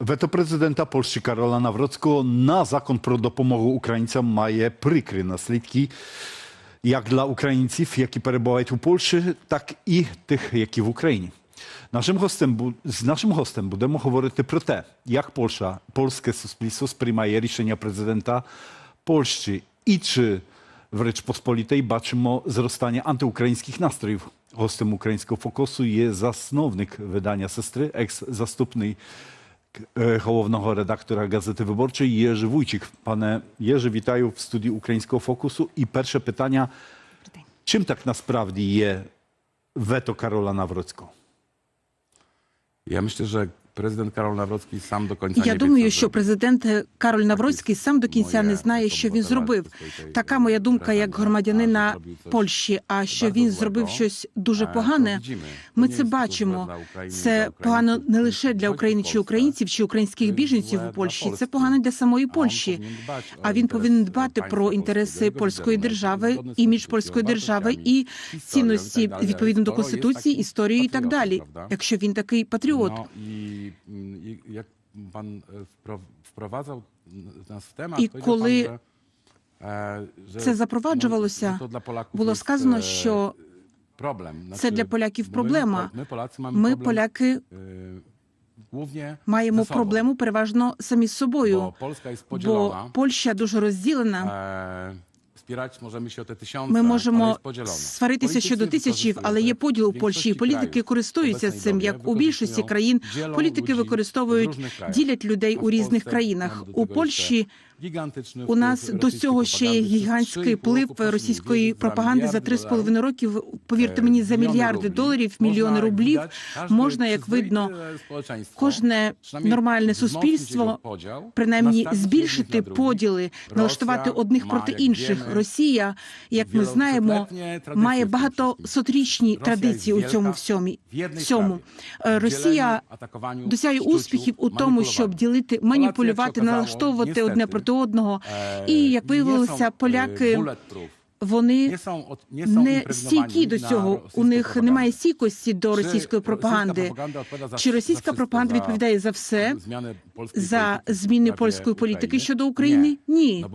Вето президента Польщі Карола Навроцького на закон про допомогу українцям має прикрі наслідки як для українців, які перебувають у Польщі, так і тих, які в Україні. Нашим гостем з нашим гостем будемо говорити про те, як Польща, польське суспільство сприймає рішення президента Польщі і чи в Речpospolitej бачимо зростання антиукраїнських настроїв. Гостем українського фокусу є засновник видання сестри, екс-заступний е, головного редактора Газети Виборчої Єrzy Вуйчик. Пане Єrzy, вітаю в студії Українського фокусу. І перше питання: чим так насправді є вето Karola Nawrockiego? Ja myślę, że prezydent Karol Nawrocki sam do końca Я думаю, що президент Кароль Навроцький сам до кінця не знає, що він зробив. Така моя думка як громадянина Польщі. А що він зробив щось дуже погане. Ми це бачимо. Це погано не лише для України чи українців, чи українських біженців у Польщі. Це погано для самої Польщі. А він повинен дбати про інтереси польської держави, імідж польської держави і цінності відповідно до конституції, історії і так далі. Якщо він такий патріот. Pan e, wpro- wprowadzał nas w temat, І коли e, że, це запроваджувалося, було сказано, e, що це для поляків проблема. Ми, поляки, e, маємо проблему переважно самі з собою, бо. Польща дуже розділена. Ми можемо сваритися щодо тисячів, але є поділ у Польщі, політики користуються цим. Як у більшості країн політики використовують, ділять людей у різних країнах. У Польщі у нас до цього ще є гігантський вплив російської пропаганди за miliardy три з половиною років. Повірте мені, за мільярди доларів, мільйони рублів можна, як видно, przyzwoite кожне нормальне суспільство принаймні збільшити поділи, налаштувати одних проти інших. Росія, як ми знаємо, має багатосотрічні традиції у цьому всьому. всьому. Е, Росія досягає успіхів у тому, щоб ділити, маніпулювати, налаштовувати одне niestety, проти одного. Е, І як виявилося, e, поляки вони не стійкі до цього. У них немає стійкості до російської пропаганди. Чи російська пропаганда відповідає за все? За зміни польської політики щодо України? Ні.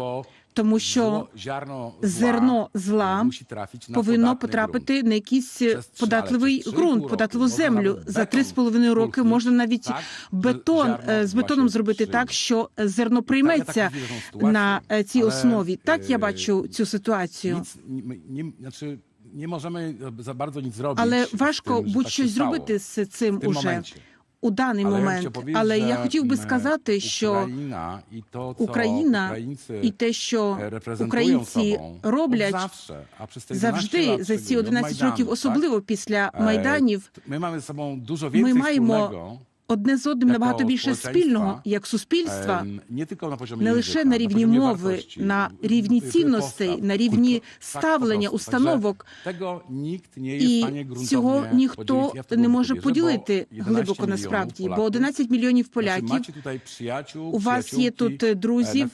Тому що зерно зла повинно потрапити на якийсь податливий ґрунт, податливу землю. За три з бетон половиною роки можна навіть бетон е, з бетоном зробити так, що зерно прийметься на е, цій основі. Так я е, бачу цю ситуацію. Nie możemy za bardzo nic zrobić. Але важко stało. зробити з цим уже. У даний момент. Але я хотів би сказати, що Україна і те, що е, українці роблять завше, а przez te 11 завжди за ці szczególnie, 11 років, особливо після Е, майданів. Ми маємо одне з одним набагато більше спільного як суспільства, Ем, не лише на рівні мови, на рівні цінностей, на рівні ставлення, установок. І цього ніхто не може поділити глибоко насправді, бо Поляків. 11 мільйонів поляків. У вас є тут друзів,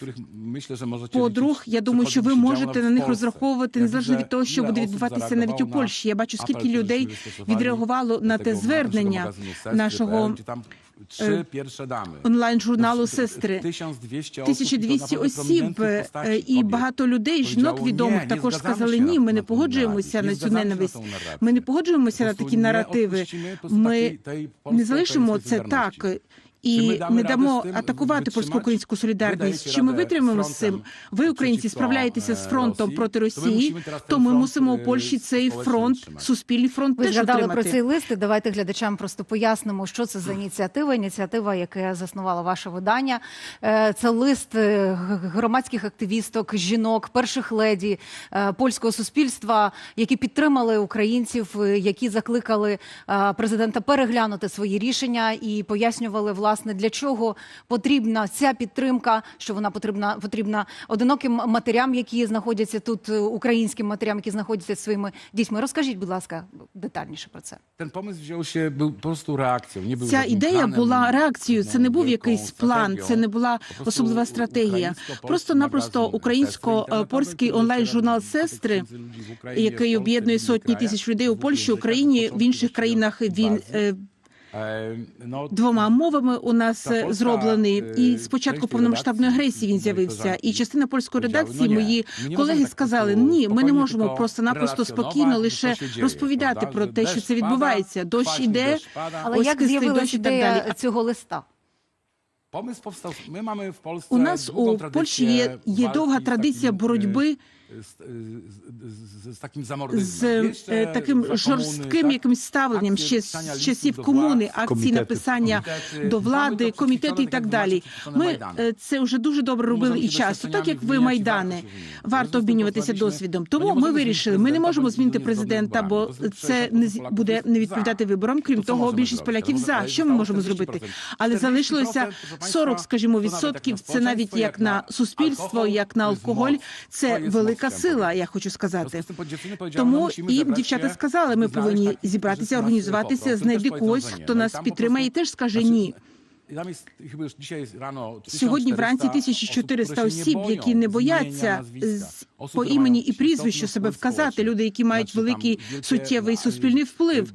Подруг, я думаю, що ви можете на них розраховувати незалежно від того, що буде відбуватися навіть у Польщі. Я бачу, скільки людей відреагувало на те звернення нашого gdzie перша дами онлайн-журналу сестри. 1200 osób, 1200 і осіб і багато людей, жінок відомих, «Ні, також сказали ні, ми не погоджуємося на цю ненависть. Ми не погоджуємося на такі наративи. Ми не залишимо це так. І не дамо атакувати витримати? польську українську солідарність. Чи ми витримаємо з цим? Ви, українці, справляєтеся з е, фронтом проти Росії, то ми мусимо у е, Польщі цей фронт, суспільний фронт Ви згадали про цей лист. Давайте глядачам просто пояснимо, що це за ініціатива. Ініціатива, яка заснувала ваше видання. Е, Це лист громадських активісток, жінок, перших леді польського суспільства, які підтримали українців, які закликали президента переглянути свої рішення і пояснювали власне для чого потрібна ця підтримка, що вона потрібна потрібна одиноким матерям, які знаходяться тут, е, українським матерям, які знаходяться зі своїми дітьми. Розкажіть, будь ласка, детальніше про це. Ten pomysł wziął się, był po prostu reakcją. Nie był Ця ідея була реакцією. Це не був якийсь план, це не була особлива стратегія. Просто-напросто українсько-польський онлайн-журнал Сестри, в Україні, який об'єднує сотні тисяч людей у Польщі, Україні, в інших країнах він Двома мовами у нас е, зроблений, е, і спочатку повномасштабної агресії він ну, з'явився. І частина польської редакції, мої колеги сказали: ні, ми не можемо просто-напросто спокійно лише розповідати про те, що це відбувається. Дощ іде. Але як так ідея далі. цього листа? Pomysł powstał, my mamy w Polsce У нас у Польщі є, є довга традиція боротьби z, z, z takim zamordyzmem. з е, Jeszcze таким жорстким tak? якимось ставленням ще з часів комуни, акції написання Комітети. до влади, to комітети і так далі. Ми це вже дуже добре робили і часто, так як ви майдани. Варто обмінюватися досвідом. Тому ми вирішили, ми не можемо змінити президента, бо це не з- буде не відповідати виборам. Крім того, більшість поляків за. Що ми можемо зробити? Але залишилося proszę 40, скажімо, to nawet jak відсотків. Це навіть як на суспільство, як на алкоголь. Це To jest велика сила. Я хочу сказати. Тому і дівчата сказали, ми повинні зібратися, організуватися, знайти когось, хто нас підтримає і теж скаже ні. Сьогодні вранці 1400 осіб, які не бояться по імені і прізвищу себе вказати. Люди, які мають великий суттєвий суспільний вплив.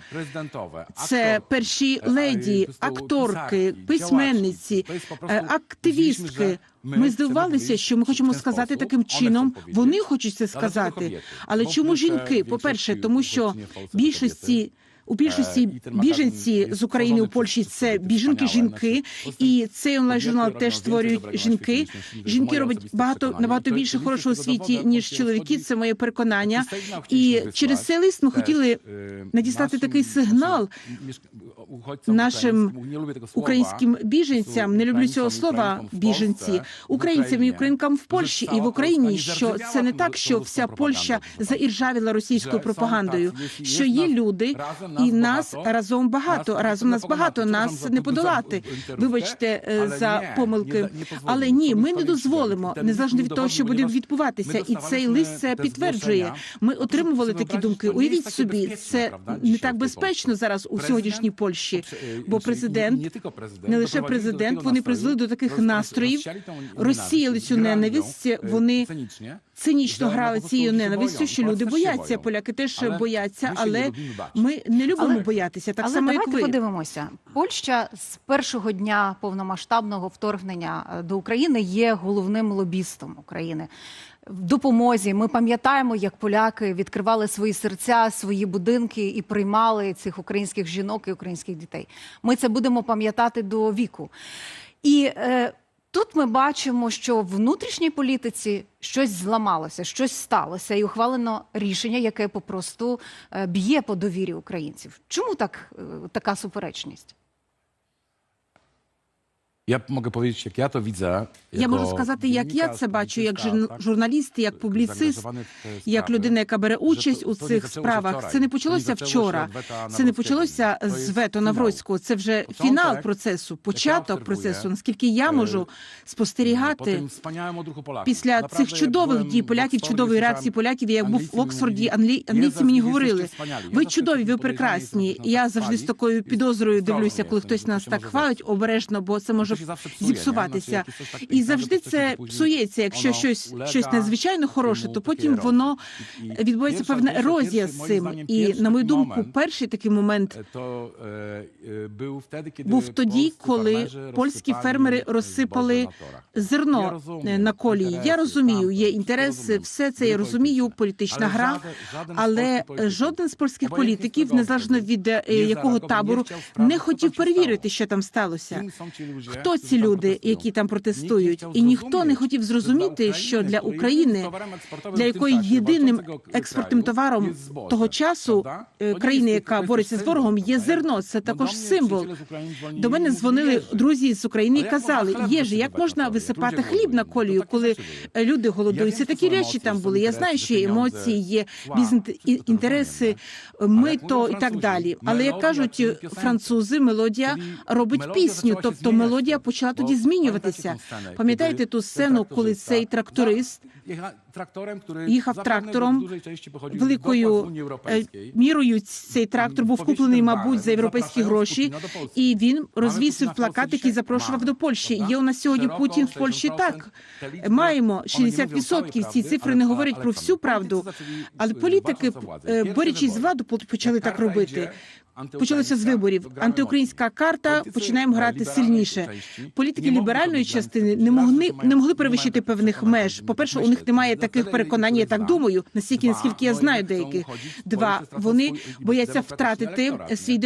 Це перші леді, акторки, письменниці, е, активістки. Ми здивувалися, що ми хочемо сказати таким чином. Вони хочуть це сказати. Але чому жінки? По перше, тому що більшості. У більшості біженці з України у Польщі це біженки жінки, і цей онлайн журнал теж створюють жінки. Жінки роблять багато набагато більше хорошого у світі ніж чоловіки. Це моє переконання. І через цей лист ми хотіли надіслати такий сигнал нашим українським біженцям. Не люблю цього слова біженці, українцям і українкам в Польщі і в Україні. Що це не так, що вся Польща заіржавіла російською пропагандою. Що є люди, і нас разом багато. Разом нас багато. Нас не подолати. Вибачте е, за помилки. Але ні, ми не дозволимо, незалежно від того, що буде відбуватися, і цей лист це підтверджує. Ми отримували такі думки. Уявіть собі, це не так безпечно зараз у сьогоднішній Польщі. Бо президент, не лише президент, вони призвели до таких настроїв, розсіяли цю ненависть. Вони цинічно грали цією ненавистю, що люди бояться. Поляки теж бояться, але ми не любимо боятися, так Але само давайте як ви. подивимося. Польща з першого дня повномасштабного вторгнення е, до України є головним лобістом України. В допомозі ми пам'ятаємо, як поляки відкривали свої серця, свої будинки і приймали цих українських жінок і українських дітей. Ми це будемо пам'ятати до віку. І е, тут ми бачимо, що в внутрішній політиці щось зламалося, щось сталося, і ухвалено рішення, яке попросту е, б'є по довірі українців. Чому так е, така суперечність? Ja mogę powiedzieć, jak ja to widzę. Я можу сказати, як я це бачу, як журн- журналіст, як публіцист, w te як людина, яка бере участь у цих справах. Це не почалося вчора. Це не почалося з вето. Навроцького. Це вже фінал процесу, початок процесу. Наскільки я е, можу спостерігати після цих чудових дій поляків, чудової реакції поляків. Я був в Оксфорді, англі... англійці мені говорили. Ви чудові, ви прекрасні. Я завжди з такою підозрою дивлюся, коли хтось нас так хвалить обережно, бо це може Зіпсуватися. І завжди це псується. Якщо щось щось надзвичайно хороше, то потім воно відбувається певна ерозія з цим. І на мою думку, перший такий момент był wtedy, kiedy був тоді, коли польські фермери розсипали зерно е, на колії. Я розумію, є інтереси, все це я розумію. Політична гра, але жоден з польських політиків, незалежно від е, якого табору, не хотів перевірити, що там сталося. Хто ці люди, які там протестують, і ніхто не хотів зрозуміти, що для України, для якої єдиним експортним товаром того часу е, країни, яка бореться з ворогом, є зерно. Це також символ. До мене дзвонили друзі з України і казали, хліб Єжі, як можна висипати хліб на колію, коли люди голодують? Це такі речі там були. Я знаю, що є емоції, є бізнес-інтереси, розуміємо. ми то і так далі. Але як кажуть французи, мелодія робить пісню, тобто мелодія wtedy. почала тоді змінюватися. tę Пам'ятаєте ту сцену, коли цей тракторист Їхав трактором. Великою мірою цей трактор був куплений, мабуть, за європейські гроші, і він розвісив плакат, який запрошував до Польщі. Є у нас сьогодні Путін в Польщі. Так маємо one nie 60%. Ці цифри не говорять про всю правду. Але політики, борючись з владу, почали так робити. Почалося з виборів. Антиукраїнська карта починаємо грати сильніше. Політики ліберальної частини не могли не могли перевищити певних меж. По перше, у. Них немає таких переконань. Я так думаю, настільки наскільки я знаю деяких. Два вони бояться втратити свій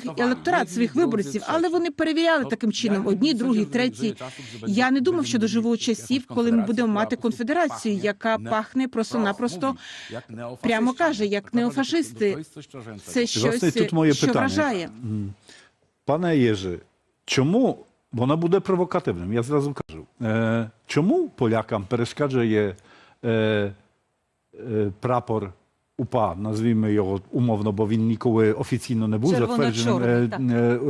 тестували. електорат своїх виборців, але вони перевіряли таким чином. Одні, другі, треті. Я не думав, що доживу часів, коли ми будемо мати конфедерацію, яка пахне просто-напросто Mówi, jak прямо каже, як неофашисти. Це Власне, щось, тут моє що питання. вражає. Пане Єжи, чому вона буде провокативним? Я зразу кажу. Е, чому полякам перешкоджає е, е, прапор УПА, назвімо його умовно, бо він ніколи офіційно не був затвердженим Червоно-чорний, е, так.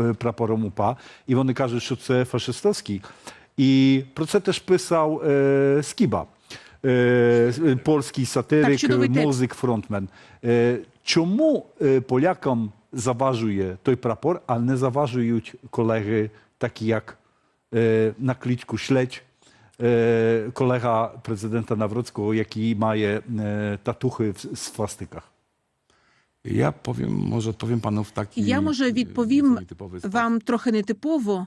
е, е, прапором УПА, і вони кажуть, що це фашистовський. І про це теж писав е, Скіба. Е, с- польський Так, сатирик, чудовий текст. музик, фронтмен. Е, чому е, полякам заважує той прапор, а не заважують колеги, такі як е, на кличку Śledź, е, колега президента Nawrockiego, який має е, татухи в в свастиках? Ja powiem, może odpowiem panu w taki Я може e, відповім nieco nietypowy sposób. вам трохи нетипово.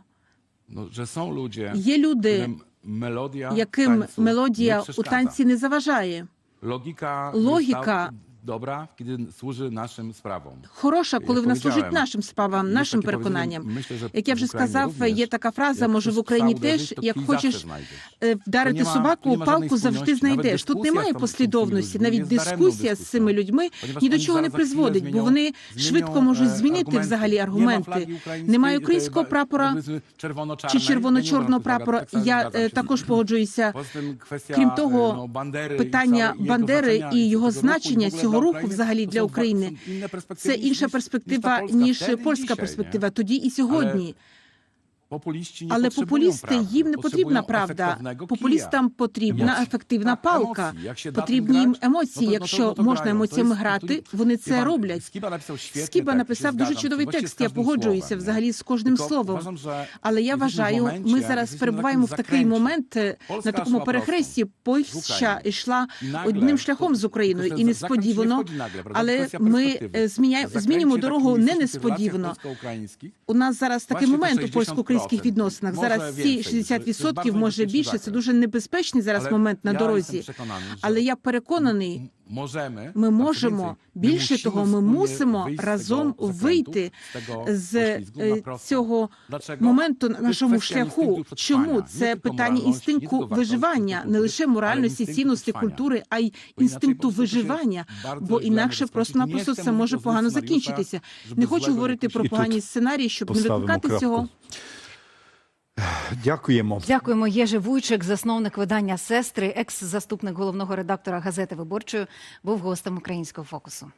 No, że są ludzie, Є люди, którym melodia яким tańcu мелодія nie у przeszkadza. танці не заважає. Logika, Logika. Dobra, kiedy służy naszym sprawom. Хороша, коли вона служить нашим справам, нашим переконанням. myślę, że Як я вже Україні сказав, również, є така фраза, як може в Україні теж, як кій хочеш завжди знайдеш. е, вдарити нема- собаку, нема палку завжди спільності. Навіть знайдеш. Тут дискусія немає там- послідовності, з цими навіть людьми дискусія з цими людьми Ponieważ ні до oni чого не zaraz chwilę призводить, бо zmienią- вони zmienią, швидко можуть e, змінити argumenty. взагалі Nie ma аргументи. Немає e, українського ba- прапора powiedzmy, червоно-czarnej. чи Ja nie червоно-чорного прапора. Я е, також погоджуюся. Poza tym kwestia, Крім e, того, no, і питання і Бандери znaczenia, і його значення ogóle цього dla руху взагалі для України. це інша перспектива, ніж польська перспектива. Тоді і сьогодні. Але популісти їм не потрібна правда. Популістам потрібна Емоції. ефективна палка. емоції. Потрібні їм емоції. то- Якщо то можна емоціями грати, вони це роблять. Скіба написав Скіба написав дуже чудовий текст. Я погоджуюся взагалі з кожним словом. Але я вважаю, ми зараз перебуваємо в такий момент на такому перехресті. Польща йшла одним шляхом з Україною, і несподівано, але ми змінюємо дорогу не несподівано. У нас зараз такий момент у 60%. Польсько-українських відносинах. Зараз ці більше, 60% може більше. Це дуже небезпечний зараз момент на дорозі. Але я переконаний, ми можемо більше того, ми мусимо разом вийти з е, prosto. цього моменту на нашому шляху. Чому це питання інстинкту виживання, не лише моральності, цінності, культури, а й інстинкту виживання, бо інакше просто-напросто все може погано закінчитися. Не хочу говорити про погані сценарії, щоб не викликати цього. Дякуємо. Дякуємо. Єжи Вуйчик, засновник видання Сестри, екс-заступник головного редактора газети Виборчої, був гостем українського фокусу.